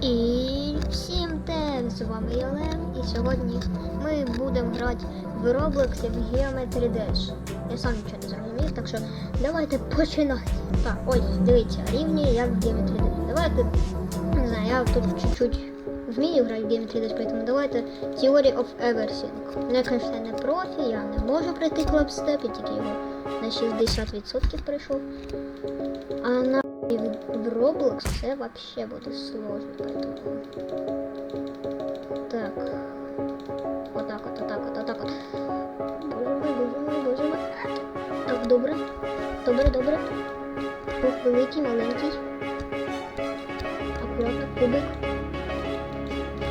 І всім тек, з вами я Лев, і сьогодні ми будемо грати в Roblox в Geometry Dash. Я сам нічого не зрозумів, так що давайте починати. Так, ось, дивіться, рівні як в Geometry Dash. Давайте, не знаю, я тут чуть-чуть вмію грати в Geometry Dash, поэтому давайте Theory of Everything. Я, звісно, не профі, я не можу пройти Step, я тільки його на 60% пройшов. А на и в, Roblox вообще буде сложно, поэтому... Так. Вот так вот, вот так вот, вот так вот. Боже мой, боже мой, боже мой. Так, добре. Добре, добре. Куб великий, маленький. Аккуратно, кубик.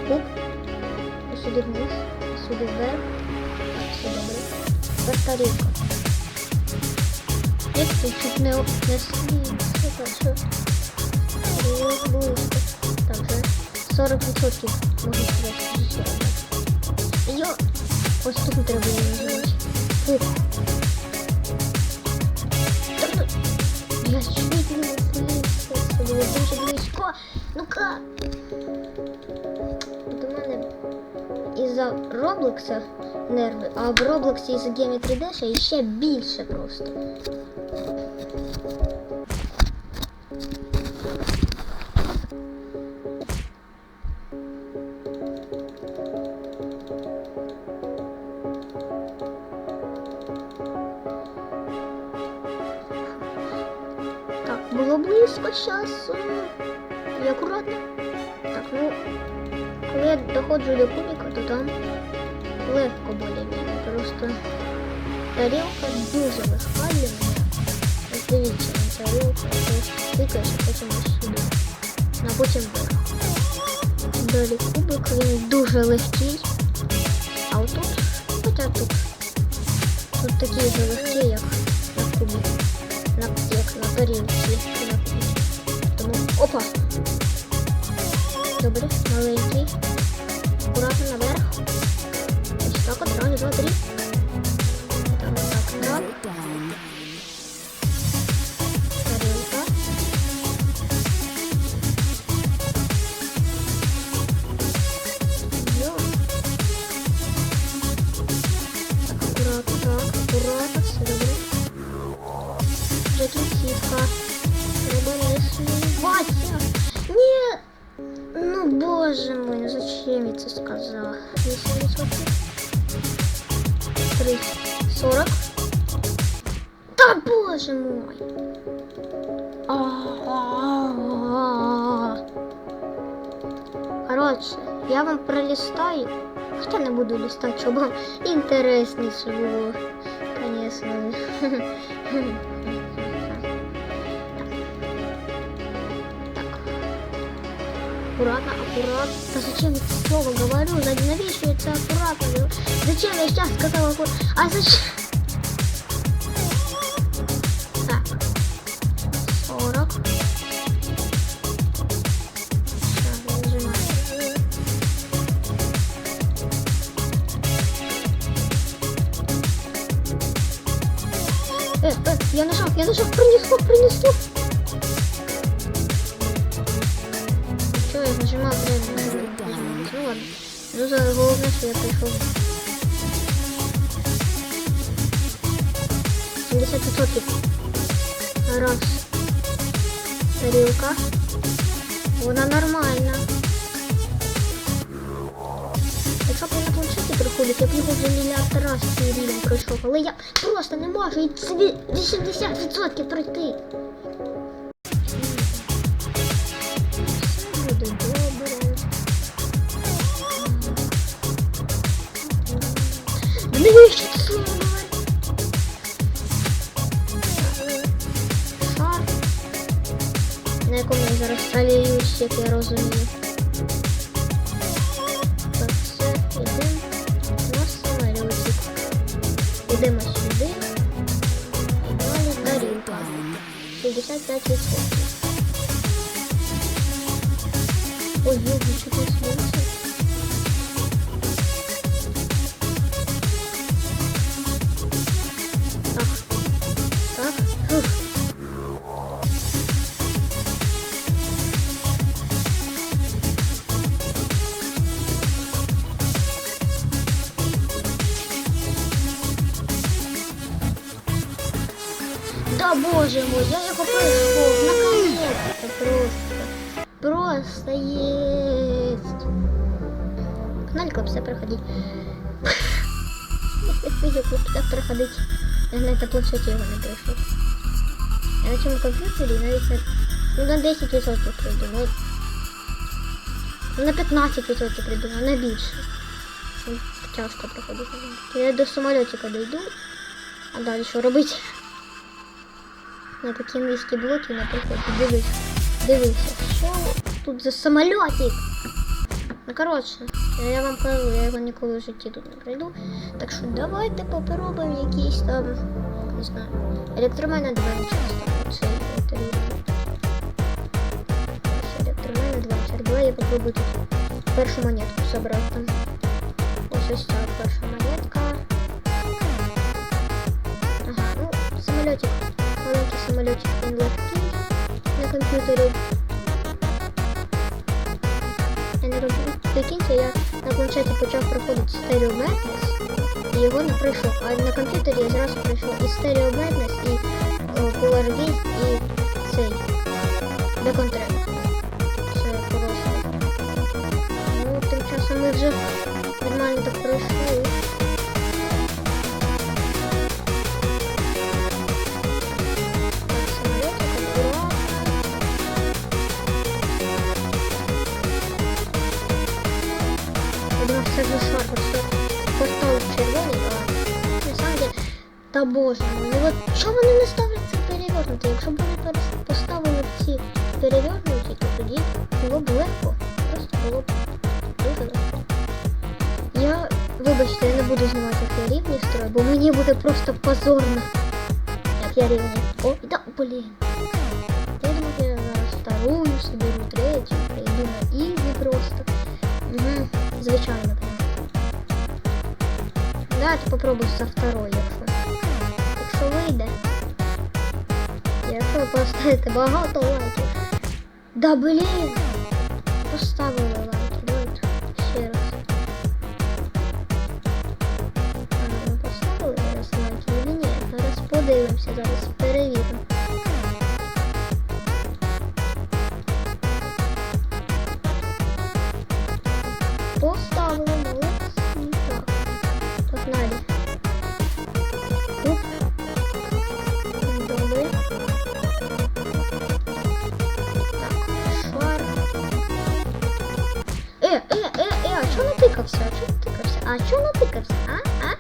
Куб. І сюди вниз, і сюди вверх. Так, все добре. Тепер тарілка. Як ти чуть не, не слід. Так, що? Близько, близько. Так, вже 40% можна сказати. Йо! Ось тут треба її нажимати. Фух. Та ну, Я чуть не вислився. Це було дуже близько. Ну-ка! От у мене із-за Роблокса нерви, а в Роблоксі із-за Geometry Dash ще більше просто. І акуратно. Так, ну, коли я доходжу до кубика, то там легко более-менее. Просто тарілка дуже легка для мене. Ось дивіться, на тарілку, ти тикаєш, а потім ось сюди. А потім вверх. Далі кубик, він дуже легкий. А отут, хоча тут, тут такі ж легкі, як на кубі. На, як на тарілці. На кубі. Тому, опа! Добре, маленький. Аккуратно наверх. Ось так от, раз, два, три. Так, так, так. Тарілка. Йо. Так, аккуратно, так, аккуратно, все добре. Вже кінцівка. Треба Боже мой, ну зачем я це сказав? 8%. 30. 40. Та боже мой! А-а-а. Коротше, я вам пролистаю. Хоча не буду листати, щоб вам інтересніше було. Конечно. Аккуратно, аккуратно. Да зачем я слово говорю? Це аккуратно? Зачем я сейчас сказала аккуратно? А зачем? Так. 40. Сейчас, нажимаю. Э, э, я нажал, я нажал, пронесло, пронесло. Ну за головне, що я прийшов. 70%. Раз. Тарілка. Вона нормальна. Якщо б на планшеті приходить, я б його вже мільярд раз цей рівень пройшов. Я просто не можу і це 80% пройти. На якому я зараз сталююсь, як я розумію. Так, все, йдемо на самолітик. Йдемо сюди. І далі тарілка. 65%. Ой, ёб, ничего себе. мой, я його пройшов, наконец-то просто. Просто есть. Погнали, все проходить. Видео так проходить. Я на этой планшеті його не пройшов. Я на цьому комп'ютері навіть на, ну, на 10% прийду, ну, ну на 15% прийду, а не більше. Це Тяжко проходити. Я до самолітика дойду, а далі що робити? На такі низькі блоки, наприклад, дивись. Дивися, що тут за самолітик? Ну, коротше, я вам кажу, я його ніколи в житті тут не пройду. Так що давайте попробуємо якісь там, не знаю, електромен адвенчер. Цей это рівень. Ось електромен адвенчер. Давай я попробую тут першу монетку собрати там. Ось ось ця перша монетка. Ага, ну, самолетик. Маленький самолетик, він легкий на комп'ютері. Я не роблю. Прикиньте, я на планшеті почав проходити Stereo Madness, і його не пройшов. А на комп'ютері я зразу пройшов і Stereo Madness, і о, Polar Gaze, і цей Bacon Track. Це просто. Ну, тим часом ми вже нормально так пройшли. боже мой, ну от чому вони не ставлять це перевернути? Якщо б вони перес- поставили б ці перевернуті, то тоді було б легко. Просто було б дуже легко. Я, вибачте, я не буду знімати, як я рівні строю, бо мені буде просто позорно, як я рівні. О, да, блін. Я думаю, я зараз вторую соберу, третю, прийду на ізі просто. Угу, звичайно, прям. Давайте попробую со второй, якщо. Якщо вийде. Якщо ви поставите багато лайків. Да блін! Поставили лайки. Давайте ще раз. А, ви поставили зараз лайки? Ні, ні. Зараз подивимося, зараз а чого натикався? А чого натикався? А чого натикався? А? А?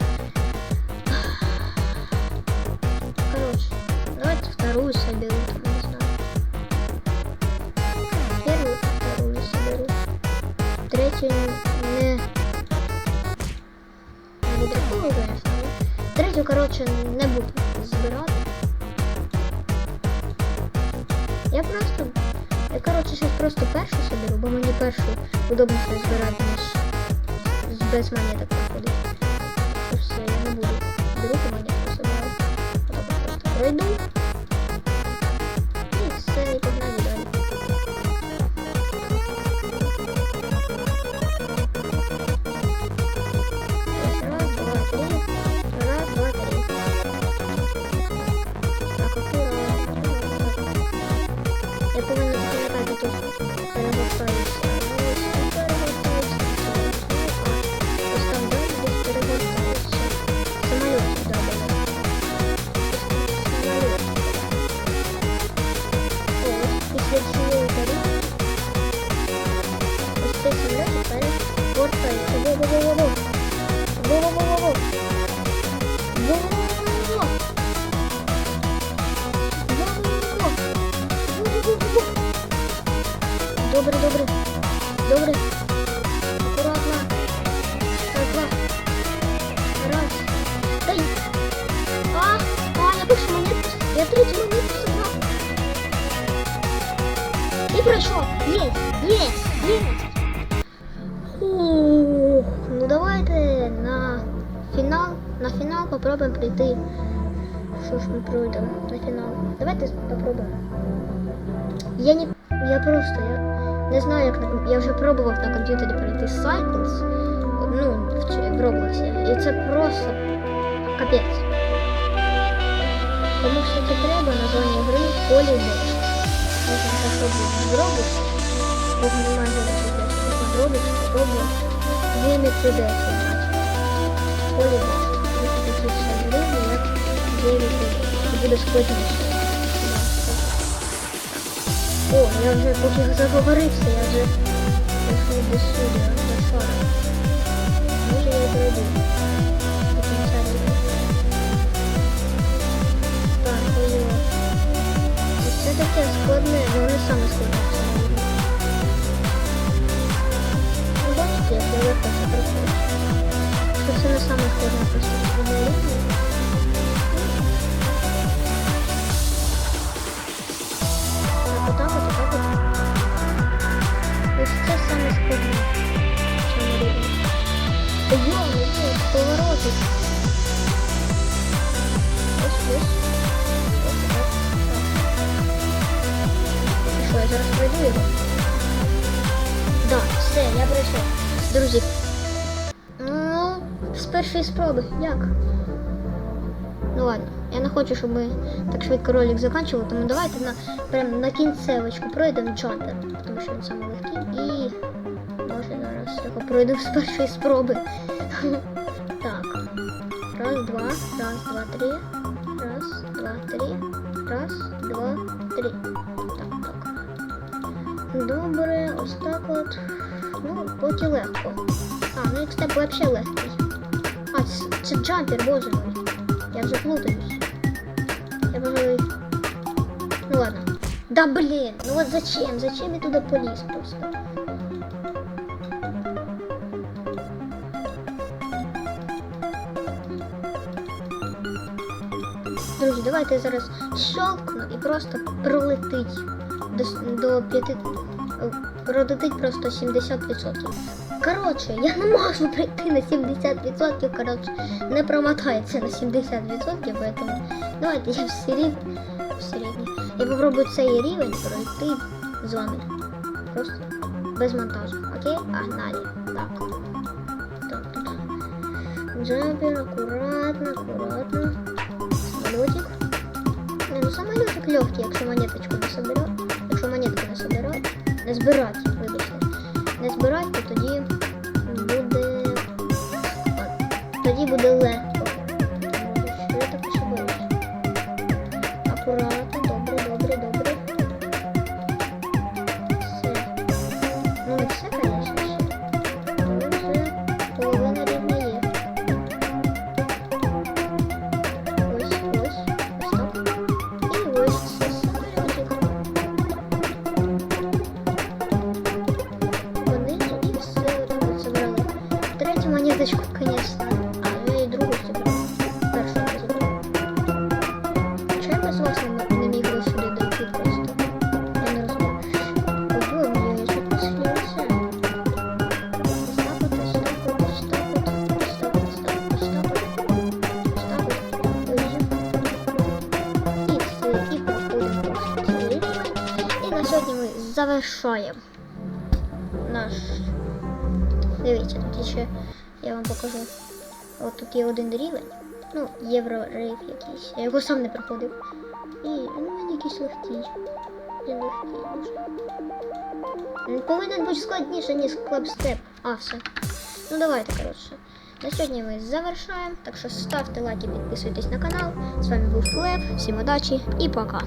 Короче, давайте вторую соберу, там, не знаю. Первую, вторую соберу. Третью не... Не відраховую, конечно, але третю, короче, не буду збирати. Я просто... Я, короче, сейчас просто першу соберу, бо мені першу удобніше збирати, ніж з- без монеток проходить. Все, я не буду другу монетку собирати. Отак от просто пройду. Во-во-во-во-во. Во-во-во-во-во. Во-во-во-во-во. Во-во-во-во. Во-во-во-во-во. Добре, добре. Добре. Акуратно. Так, два. Раз. Дай. А, а, я першу монетку. Я третю монетку собрал. І пройшов. Єсть, єсть, на фінал попробуємо прийти. Що ж ми пройдемо на фінал? Давайте попробуємо. Я не. Я просто я не знаю, як на ком- я вже пробував на комп'ютері пройти Cycles, ну, в, ч- в Роблоксі. І це просто капець. Кому все-таки треба названня гри полі дощ. Можна попробувати зробиш. Бо немає зараз можна зробиш, попробуй. Вимір туди знати. Полі дощ. 9 гривень. Це буде. О, я вже поки заговорився, я вже прийшов до суду, до шара. Може я пройду. Так, ой. Ось Це таке складне, але не саме складне першої спроби. Як? Ну ладно, я не хочу, щоб ми так швидко ролик закінчували, тому давайте на, прям на кінцевочку пройдемо джампер, тому що він саме легкий. І може зараз його пройду з першої спроби. Так. Раз, два, раз, два, три. Раз, два, три. Раз, два, три. Так, так. Добре, ось так от. Ну, поки легко. А, ну ікстеп взагалі легкий. Це, джампер, боже мой. Я вже плутаюсь. Я пожалуй... Ну ладно. Да блин, ну вот зачем? Зачем я туда полез просто? Друзі, давайте я зараз щелкну і просто пролетить до, до 5... е, Пролетить просто 70%. Коротше, я не можу прийти на 70%, коротше, не промотається на 70%, поэтому давайте я в середній, в середній. Я попробую цей рівень пройти з вами. Просто без монтажу. Окей? Погнали. Так. Так, тут. Джампер, аккуратно, аккуратно. Самолетик. Не, ну самолетик легкий, якщо монеточку не собирати. Якщо монетку не собирати. Не збирати, вибачте. Не збирати, то тоді буде. Тоді буде легко. конечно. А, я і другу забрала. Першу не забрала. Чого я без вас не, не міг би сюди дойти просто? Я не розумію. Ой, ой, я чуть не слівся. Ось так от, ось так от, ось так от, ось так от, ось так от, ось так от. Ось так от. Ой, І все, і проходимо просто цей рівень. І на сьогодні ми завершаємо наш. Дивіться, тут ще я вам покажу. От тут є один рівень. Ну, євро-рейв якийсь. Я його сам не проходив. І ну, він якийсь легкий. Він легкий дуже. Повинен бути складніше, ніж клабстеп. А, все. Ну давайте, коротше. На сьогодні ми завершаємо. Так що ставте лайки, підписуйтесь на канал. З вами був Лев. Всім удачі і пока.